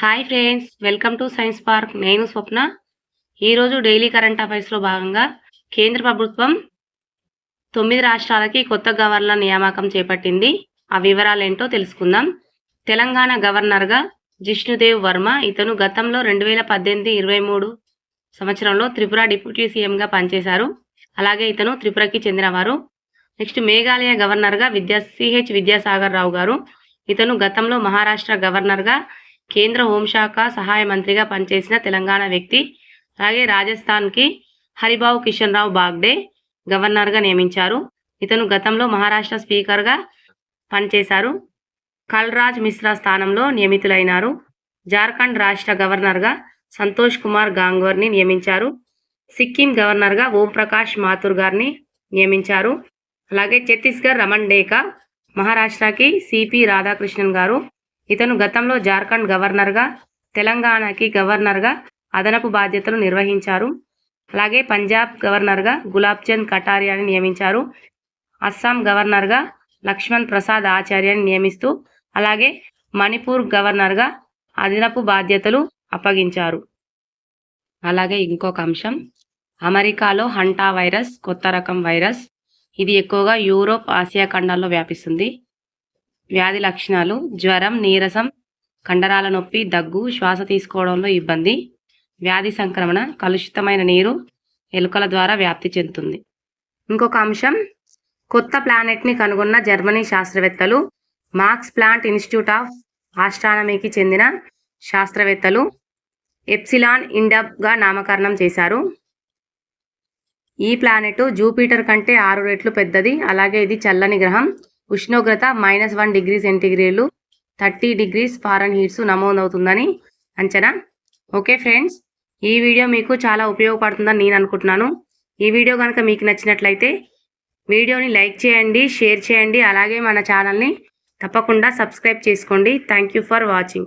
Hi friends welcome to science park. నేను స్వప్న. ఈరోజు daily current అఫైర్స్లో భాగంగా కేంద్ర ప్రభుత్వం తొమ్మిది రాష్ట్రాలకి కొత్త గవర్నర్ల నియామకం చేపట్టింది. ఆ వివరాలు ఏంటో తెలుసుకుందాం. తెలంగాణ గవర్నర్గా జిష్ణుదేవ్ వర్మ ఇతను గతంలో రెండు వేల పద్దెనిమిది ఇరవై మూడు సంవత్సరంలో త్రిపుర డిప్యూటీ సీఎంగా పనిచేశారు. అలాగే ఇతను త్రిపురకి చెందినవారు. నెక్స్ట్ మేఘాలయ గవర్నర్గా విద్యా సిహెచ్ విద్యాసాగర్ రావు గారు. ఇతను గతంలో మహారాష్ట్ర గవర్నర్గా కేంద్ర హోంశాఖ సహాయ మంత్రిగా పనిచేసిన తెలంగాణ వ్యక్తి అలాగే రాజస్థాన్కి హరిబాబు కిషన్ రావు బాగ్డే గవర్నర్గా నియమించారు. ఇతను గతంలో మహారాష్ట్ర స్పీకర్గా పనిచేశారు. కల్రాజ్ మిశ్రా స్థానంలో నియమితులైనారు. జార్ఖండ్ రాష్ట్ర గవర్నర్గా సంతోష్ కుమార్ గాంగ్వర్ని నియమించారు. సిక్కిం గవర్నర్గా ఓంప్రకాష్ మాథుర్ గారిని నియమించారు. అలాగే ఛత్తీస్గఢ్ రమణ్ డేకా మహారాష్ట్రకి సిపి రాధాకృష్ణన్ గారు ఇతను గతంలో జార్ఖండ్ గవర్నర్గా తెలంగాణకి గవర్నర్గా అదనపు బాధ్యతలు నిర్వహించారు. అలాగే పంజాబ్ గవర్నర్గా గులాబ్ చంద్ కటారియాని నియమించారు. అస్సాం గవర్నర్గా లక్ష్మణ్ ప్రసాద్ ఆచార్యని నియమిస్తూ అలాగే మణిపూర్ గవర్నర్గా అదనపు బాధ్యతలు అప్పగించారు. అలాగే ఇంకొక అంశం అమెరికాలో హంటా వైరస్ కొత్త రకం వైరస్. ఇది ఎక్కువగా యూరోప్ ఆసియా ఖండాల్లో వ్యాపిస్తుంది. వ్యాధి లక్షణాలు జ్వరం నీరసం కండరాల నొప్పి దగ్గు శ్వాస తీసుకోవడంలో ఇబ్బంది వ్యాధి సంక్రమణ కలుషితమైన నీరు ఎలుకల ద్వారా వ్యాప్తి చెందుతుంది. ఇంకొక అంశం కొత్త ప్లానెట్ని కనుగొన్న జర్మనీ శాస్త్రవేత్తలు మార్క్స్ ప్లాంట్ ఇన్స్టిట్యూట్ ఆఫ్ ఆస్ట్రానమీకి చెందిన శాస్త్రవేత్తలు ఎప్సిలాన్ ఇండబ్గా నామకరణం చేశారు. ఈ ప్లానెట్ జూపిటర్ కంటే ఆరు రెట్లు పెద్దది అలాగే ఇది చల్లని గ్రహం. ఉష్ణోగ్రత మైనస్ వన్ డిగ్రీ సెంటీగ్రేడ్లు థర్టీ డిగ్రీస్ ఫారెన్ హీట్స్ నమోదవుతుందని అంచనా. ఓకే ఫ్రెండ్స్ ఈ వీడియో మీకు చాలా ఉపయోగపడుతుందని నేను అనుకుంటున్నాను. ఈ వీడియో కనుక మీకు నచ్చినట్లయితే వీడియోని లైక్ చేయండి షేర్ చేయండి అలాగే మన ఛానల్ని తప్పకుండా సబ్స్క్రైబ్ చేసుకోండి. Thank you for watching